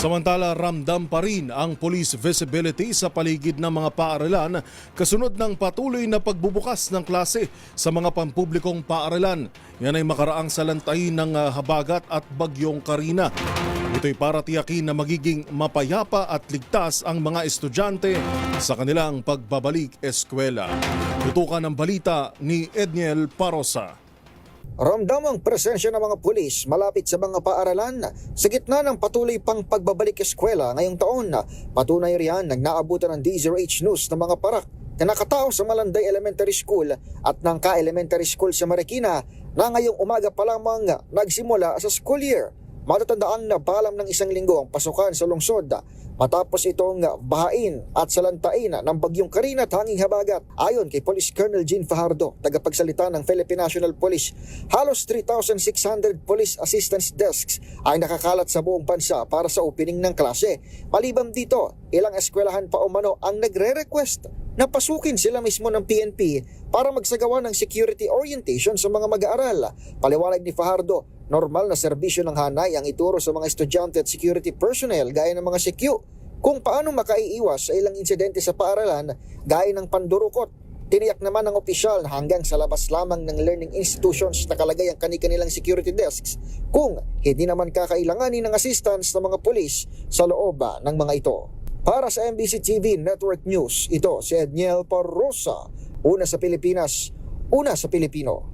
Samantala, ramdam pa rin ang police visibility sa paligid ng mga paaralan kasunod ng patuloy na pagbubukas ng klase sa mga pampublikong paaralan. Yan ay makaraang salantay ng ah, habagat at bagyong Karina. Ito'y para tiyakin na magiging mapayapa at ligtas ang mga estudyante sa kanilang pagbabalik eskwela. Tutukan ng balita ni Edniel Parosa. Ramdam ang presensya ng mga pulis malapit sa mga paaralan sa gitna ng patuloy pang pagbabalik eskwela ngayong taon. Patunay riyan nang naabutan ng DZRH News ng mga parak na nakatao sa Malanday Elementary School at Nangka Elementary School sa Marikina na ngayong umaga pa lamang nagsimula sa school year. Matatandaang nabalam ng isang linggo ang pasukan sa lungsod matapos itong bahain at salantain ng bagyong Karina at hanging habagat. Ayon kay Police Colonel Jean Fajardo, tagapagsalita ng Philippine National Police, halos 3,600 police assistance desks ay nakakalat sa buong bansa para sa opening ng klase. Maliban dito, ilang eskwelahan pa umano ang nagre-request na pasukin sila mismo ng PNP para magsagawa ng security orientation sa mga mag-aaral. Paliwanag ni Fajardo, normal na serbisyo ng hanay ang ituro sa mga estudyante at security personnel gaya ng mga CQ kung paano makaiiwas sa ilang insidente sa paaralan gaya ng pandurukot. Tiniyak naman ng opisyal na hanggang sa labas lamang ng learning institutions nakalagay ang kani-kanilang security desks kung hindi naman kakailanganin ng assistance ng mga pulis sa loob ng mga ito. Para sa MBC TV Network News, ito si Edniel Parrosa, una sa Pilipinas, una sa Pilipino.